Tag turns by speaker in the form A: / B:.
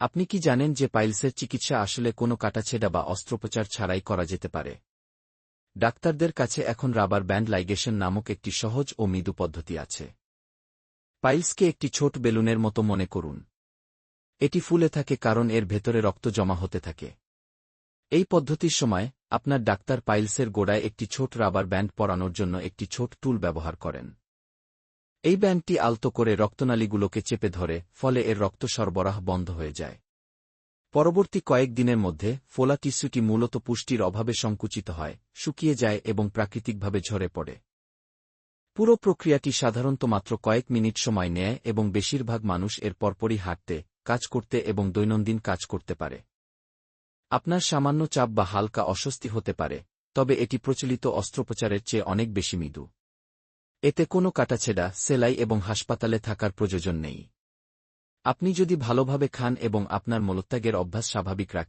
A: আপনি কি জানেন যে পাইলসের চিকিৎসা আসলে কোনো কাটাছেড়া বা অস্ত্রোপচার ছাড়াই করা যেতে পারে? ডাক্তারদের কাছে এখন রাবার ব্যান্ড লাইগেশন নামক একটি সহজ ও মৃদু পদ্ধতি আছে। পাইলসকে একটি ছোট বেলুনের মতো মনে করুন। এটি ফুলে থাকে কারণ এর ভেতরে রক্ত জমা হতে থাকে। এই পদ্ধতির সময় আপনার ডাক্তার পাইলসের গোড়ায় একটি ছোট রাবার ব্যান্ড পরানোর জন্য একটি ছোট টুল ব্যবহার করেন। এই ব্যান্ডটি আলতো করে রক্তনালীগুলোকে চেপে ধরে, ফলে এর রক্ত সরবরাহ বন্ধ হয়ে যায়। পরবর্তী কয়েক দিনের মধ্যে, ফোলা টিস্যুটি মূলত পুষ্টির অভাবে সংকুচিত হয়, শুকিয়ে যায় এবং প্রাকৃতিকভাবে ঝরে পড়ে। পুরো প্রক্রিয়াটি সাধারণত মাত্র কয়েক মিনিট সময় নেয় এবং বেশিরভাগ মানুষ এর পরপরই হাঁটতে, কাজ করতে এবং দৈনন্দিন কাজ করতে পারে। আপনার সামান্য চাপ বা হালকা অস্বস্তি হতে পারে, তবে এটি প্রচলিত অস্ত্রোপচারের চেয়ে অনেক বেশি মৃদু। এতে কোনো কাটাছেড়া, সেলাই এবং হাসপাতালে থাকার প্রয়োজন নেই। আপনি যদি ভালোভাবে খান এবং আপনার মলত্যাগের অভ্যাস স্বাভাবিক রাখেন